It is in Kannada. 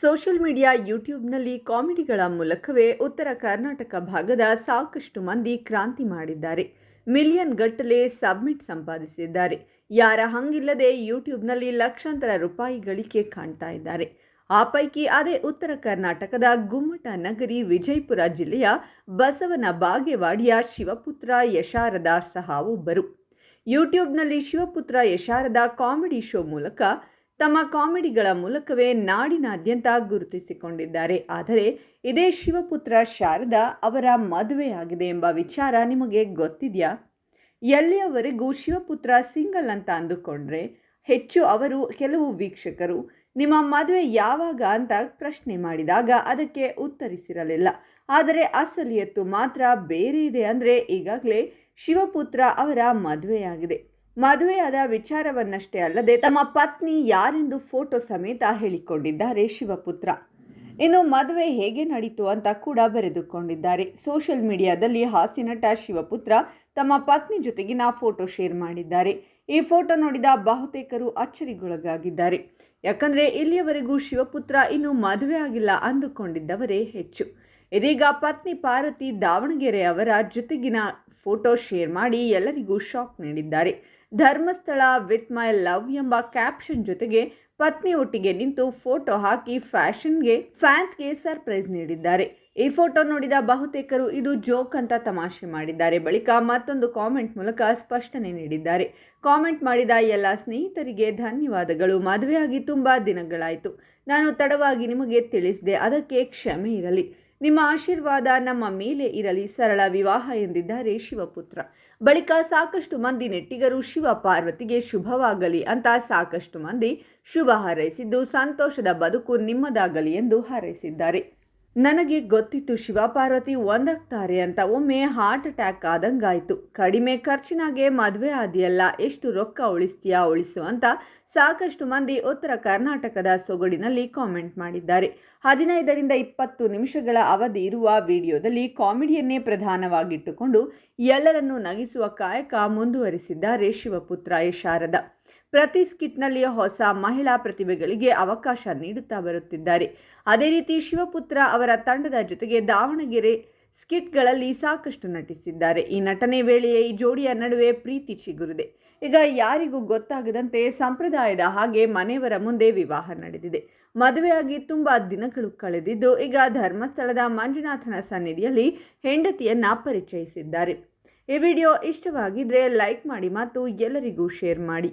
ಸೋಷಿಯಲ್ ಮೀಡಿಯಾ ಯೂಟ್ಯೂಬ್ನಲ್ಲಿ ಕಾಮಿಡಿಗಳ ಮೂಲಕವೇ ಉತ್ತರ ಕರ್ನಾಟಕ ಭಾಗದ ಸಾಕಷ್ಟು ಮಂದಿ ಕ್ರಾಂತಿ ಮಾಡಿದ್ದಾರೆ. ಮಿಲಿಯನ್ ಗಟ್ಟಲೆ ಸಬ್ಮಿಟ್ ಸಂಪಾದಿಸಿದ್ದಾರೆ. ಯಾರ ಹಂಗಿಲ್ಲದೆ ಯೂಟ್ಯೂಬ್ನಲ್ಲಿ ಲಕ್ಷಾಂತರ ರೂಪಾಯಿ ಗಳಿಕೆ ಕಾಣ್ತಾ ಇದ್ದಾರೆ. ಆ ಪೈಕಿ ಅದೇ ಉತ್ತರ ಕರ್ನಾಟಕದ ಗುಮ್ಮಟ ನಗರಿ ವಿಜಯಪುರ ಜಿಲ್ಲೆಯ ಬಸವನ ಬಾಗೇವಾಡಿಯ ಶಿವಪುತ್ರ ಯಶಾರದ ಸಹ ಒಬ್ಬರು. ಯೂಟ್ಯೂಬ್ನಲ್ಲಿ ಶಿವಪುತ್ರ ಯಶಾರದ ಕಾಮಿಡಿ ಶೋ ಮೂಲಕ ತಮ್ಮ ಕಾಮಿಡಿಗಳ ಮೂಲಕವೇ ನಾಡಿನಾದ್ಯಂತ ಗುರುತಿಸಿಕೊಂಡಿದ್ದಾರೆ. ಆದರೆ ಇದೇ ಶಿವಪುತ್ರ ಶಾರದಾ ಅವರ ಮದುವೆಯಾಗಿದೆ ಎಂಬ ವಿಚಾರ ನಿಮಗೆ ಗೊತ್ತಿದೆಯಾ? ಎಲ್ಲಿಯವರೆಗೂ ಶಿವಪುತ್ರ ಸಿಂಗಲ್ ಅಂತ ಅಂದುಕೊಂಡ್ರೆ ಹೆಚ್ಚು ಅವರು ಕೆಲವು ವೀಕ್ಷಕರು ನಿಮ್ಮ ಮದುವೆ ಯಾವಾಗ ಅಂತ ಪ್ರಶ್ನೆ ಮಾಡಿದಾಗ ಅದಕ್ಕೆ ಉತ್ತರಿಸಿರಲಿಲ್ಲ. ಆದರೆ ಅಸಲಿಯತ್ತು ಮಾತ್ರ ಬೇರೆ ಇದೆ ಅಂದರೆ ಈಗಾಗಲೇ ಶಿವಪುತ್ರ ಅವರ ಮದುವೆಯಾಗಿದೆ. ಮದುವೆಯಾದ ವಿಚಾರವನ್ನಷ್ಟೇ ಅಲ್ಲದೆ ತಮ್ಮ ಪತ್ನಿ ಯಾರೆಂದು ಫೋಟೋ ಸಮೇತ ಹೇಳಿಕೊಂಡಿದ್ದಾರೆ ಶಿವಪುತ್ರ. ಇನ್ನು ಮದುವೆ ಹೇಗೆ ನಡೀತು ಅಂತ ಕೂಡ ಬರೆದುಕೊಂಡಿದ್ದಾರೆ. ಸೋಷಿಯಲ್ ಮೀಡಿಯಾದಲ್ಲಿ ಹಾಸ್ಯನಟ ಶಿವಪುತ್ರ ತಮ್ಮ ಪತ್ನಿ ಜೊತೆಗಿನ ಫೋಟೋ ಶೇರ್ ಮಾಡಿದ್ದಾರೆ. ಈ ಫೋಟೋ ನೋಡಿದ ಬಹುತೇಕರು ಅಚ್ಚರಿಗೊಳಗಾಗಿದ್ದಾರೆ. ಯಾಕಂದರೆ ಇಲ್ಲಿಯವರೆಗೂ ಶಿವಪುತ್ರ ಇನ್ನೂ ಮದುವೆ ಆಗಿಲ್ಲ ಅಂದುಕೊಂಡಿದ್ದವರೇ ಹೆಚ್ಚು. ಇದೀಗ ಪತ್ನಿ ಪಾರ್ವತಿ ದಾವಣಗೆರೆ ಅವರ ಜೊತೆಗಿನ ಫೋಟೋ ಶೇರ್ ಮಾಡಿ ಎಲ್ಲರಿಗೂ ಶಾಕ್ ನೀಡಿದ್ದಾರೆ. ಧರ್ಮಸ್ಥಳ ವಿತ್ ಮೈ ಲವ್ ಎಂಬ ಕ್ಯಾಪ್ಷನ್ ಜೊತೆಗೆ ಪತ್ನಿ ಒಟ್ಟಿಗೆ ನಿಂತು ಫೋಟೋ ಹಾಕಿ ಫ್ಯಾಷನ್ಗೆ, ಫ್ಯಾನ್ಸ್ಗೆ ಸರ್ಪ್ರೈಸ್ ನೀಡಿದ್ದಾರೆ. ಈ ಫೋಟೋ ನೋಡಿದ ಬಹುತೇಕರು ಇದು ಜೋಕ್ ಅಂತ ತಮಾಷೆ ಮಾಡಿದ್ದಾರೆ. ಬಳಿಕ ಮತ್ತೊಂದು ಕಾಮೆಂಟ್ ಮೂಲಕ ಸ್ಪಷ್ಟನೆ ನೀಡಿದ್ದಾರೆ. ಕಾಮೆಂಟ್ ಮಾಡಿದ ಎಲ್ಲ ಸ್ನೇಹಿತರಿಗೆ ಧನ್ಯವಾದಗಳು. ಮದುವೆಯಾಗಿ ತುಂಬ ದಿನಗಳಾಯಿತು. ನಾನು ತಡವಾಗಿ ನಿಮಗೆ ತಿಳಿಸಿದೆ, ಅದಕ್ಕೆ ಕ್ಷಮೆ ಇರಲಿ. ನಿಮ್ಮ ಆಶೀರ್ವಾದ ನಮ್ಮ ಮೇಲೆ ಇರಲಿ. ಸರಳ ವಿವಾಹ ಎಂದಿದ್ದಾರೆ ಶಿವಪುತ್ರ. ಬಳಿಕ ಸಾಕಷ್ಟು ಮಂದಿ ನೆಟ್ಟಿಗರು ಶಿವ ಪಾರ್ವತಿಗೆ ಶುಭವಾಗಲಿ ಅಂತ ಸಾಕಷ್ಟು ಮಂದಿ ಶುಭ ಹಾರೈಸಿದ್ದು, ಸಂತೋಷದ ಬದುಕು ನಿಮ್ಮದಾಗಲಿ ಎಂದು ಹಾರೈಸಿದ್ದಾರೆ. ನನಗೆ ಗೊತ್ತಿತ್ತು ಶಿವಪಾರ್ವತಿ ಒಂದಾಗ್ತಾರೆ ಅಂತ. ಒಮ್ಮೆ ಹಾರ್ಟ್ ಅಟ್ಯಾಕ್ ಆದಂಗಾಯಿತು. ಕಡಿಮೆ ಖರ್ಚಿನಾಗೆ ಮದುವೆ ಆದಿಯಲ್ಲ. ಎಷ್ಟು ರೊಕ್ಕ ಉಳಿಸ್ತೀಯಾ ಉಳಿಸು ಅಂತ ಸಾಕಷ್ಟು ಮಂದಿ ಉತ್ತರ ಕರ್ನಾಟಕದ ಸೊಗಡಿನಲ್ಲಿ ಕಾಮೆಂಟ್ ಮಾಡಿದ್ದಾರೆ. ಹದಿನೈದರಿಂದ ಇಪ್ಪತ್ತು ನಿಮಿಷಗಳ ಅವಧಿ ಇರುವ ವಿಡಿಯೋದಲ್ಲಿ ಕಾಮಿಡಿಯನ್ನೇ ಪ್ರಧಾನವಾಗಿಟ್ಟುಕೊಂಡು ಎಲ್ಲರನ್ನೂ ನಗಿಸುವ ಕಾಯಕ ಮುಂದುವರಿಸಿದ್ದಾರೆ ಶಿವಪುತ್ರ ಶಾರದ. ಪ್ರತಿ ಸ್ಕಿಟ್ನಲ್ಲಿ ಹೊಸ ಮಹಿಳಾ ಪ್ರತಿಭೆಗಳಿಗೆ ಅವಕಾಶ ನೀಡುತ್ತಾ ಬರುತ್ತಿದ್ದಾರೆ. ಅದೇ ರೀತಿ ಶಿವಪುತ್ರ ಅವರ ತಂಡದ ಜೊತೆಗೆ ದಾವಣಗೆರೆ ಸ್ಕಿಟ್ಗಳಲ್ಲಿ ಸಾಕಷ್ಟು ನಟಿಸಿದ್ದಾರೆ. ಈ ನಟನೆ ವೇಳೆಯೇ ಈ ಜೋಡಿಯ ನಡುವೆ ಪ್ರೀತಿ ಚಿಗುರಿದೆ. ಈಗ ಯಾರಿಗೂ ಗೊತ್ತಾಗದಂತೆ ಸಂಪ್ರದಾಯದ ಹಾಗೆ ಮನೆಯವರ ಮುಂದೆ ವಿವಾಹ ನಡೆದಿದೆ. ಮದುವೆಯಾಗಿ ತುಂಬ ದಿನಗಳು ಕಳೆದಿದ್ದು, ಈಗ ಧರ್ಮಸ್ಥಳದ ಮಂಜುನಾಥನ ಸನ್ನಿಧಿಯಲ್ಲಿ ಹೆಂಡತಿಯನ್ನ ಪರಿಚಯಿಸಿದ್ದಾರೆ. ಈ ವಿಡಿಯೋ ಇಷ್ಟವಾಗಿದ್ರೆ ಲೈಕ್ ಮಾಡಿ ಮತ್ತು ಎಲ್ಲರಿಗೂ ಶೇರ್ ಮಾಡಿ.